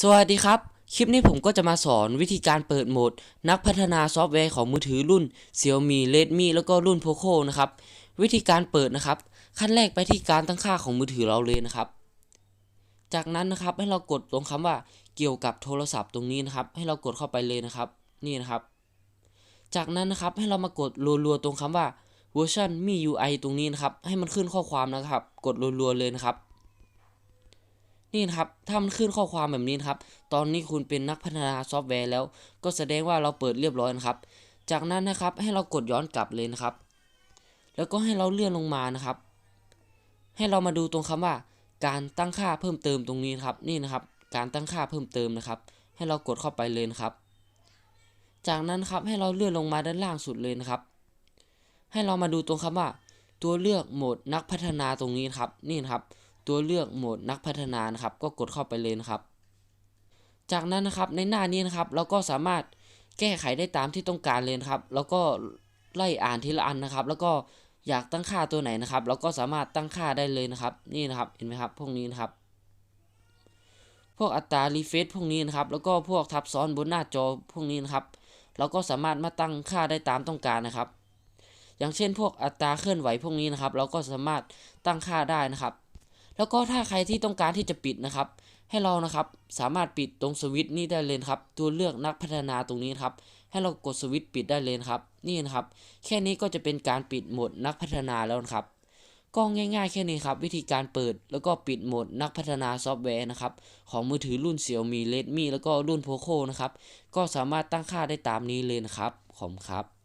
สวัสดีครับ คลิปนี้ผมก็จะมาสอนวิธีการเปิดโหมด นักพัฒนาซอฟต์แวร์ของมือถือรุ่น Xiaomi Redmi แล้วก็รุ่น Poco นะครับ วิธีการเปิดนะครับ ขั้นแรกไปที่การตั้งค่าของมือถือเราเลยนะครับ จากนั้นนะครับให้เรากดตรงคำว่าเกี่ยวกับโทรศัพท์ตรงนี้นะครับ ให้เรากดเข้าไปเลยนะครับ นี่นะครับ จากนั้นนะครับให้เรามากดรัวๆตรงคำว่า version mi UI ตรงนี้นะครับ ให้มันขึ้นข้อความนะครับ กดรัวๆเลยนะครับ นี่นะครับ ถ้ามันขึ้นข้อความแบบนี้นครับ ตอนนี้คุณเป็นนักพัฒนาซอฟต์แวร์แล้ว ก็แสดงว่าเราเปิดเรียบร้อยนะครับ จากนั้นนะครับให้เรากดย้อนกลับเลยนะครับ แล้วก็ให้เราเลื่อนลงมานะครับ ให้เรามาดูตรงคำว่า การตั้งค่าเพิ่มเติมตรงนี้นครับ นี่นะครับ การตั้งค่าเพิ่มเติมนะครับ ให้เรากดเข้าไปเลยนะครับ จากนั้นครับให้เราเลื่อนลงมาด้านล่างสุดเลยนะครับ ให้เรามาดูตรงคำว่า ตัวเลือกโหมดนักพัฒนาตรงนี้นครับ นี่นะครับ ตัวเลือกโหมดนักพัฒนานะครับ ก็กดเข้าไปเลยนะครับ จากนั้นนะครับในหน้านี้นะครับ เราก็สามารถแก้ไขได้ตามที่ต้องการเลยนะครับ แล้วก็ไล่อ่านทีละอันนะครับ แล้วก็อยากตั้งค่าตัวไหนนะครับ เราก็สามารถตั้งค่าได้เลยนะครับ นี่นะครับเห็นไหมครับ พวกนี้นะครับ พวกอัตรารีเฟซพวกนี้นะครับ แล้วก็พวกทับซ้อนบนหน้าจอพวกนี้นะครับ เราก็สามารถมาตั้งค่าได้ตามต้องการนะครับ อย่างเช่น พวกอัตราเคลื่อนไหวพวกนี้นะครับ เราก็สามารถตั้งค่าได้นะครับ แล้วก็ถ้าใครที่ต้องการที่จะปิดนะครับ ให้เรานะครับสามารถปิดตรงสวิตช์นี้ได้เลยครับ ตัวเลือกนักพัฒนาตรงนี้นครับ ให้เรากดสวิตช์ปิดได้เลยครับ นี่นะครับ แค่นี้ก็จะเป็นการปิดโหมดนักพัฒนาแล้วนะครับ ก็ง่ายๆแค่นี้ครับ วิธีการเปิดแล้วก็ปิดโหมดนักพัฒนาซอฟต์แวร์นะครับ ของมือถือรุ่น Xiaomi Redmi แล้วก็รุ่น Poco นะครับ ก็สามารถตั้งค่าได้ตามนี้เลยนะครับ ขอบคุณครับ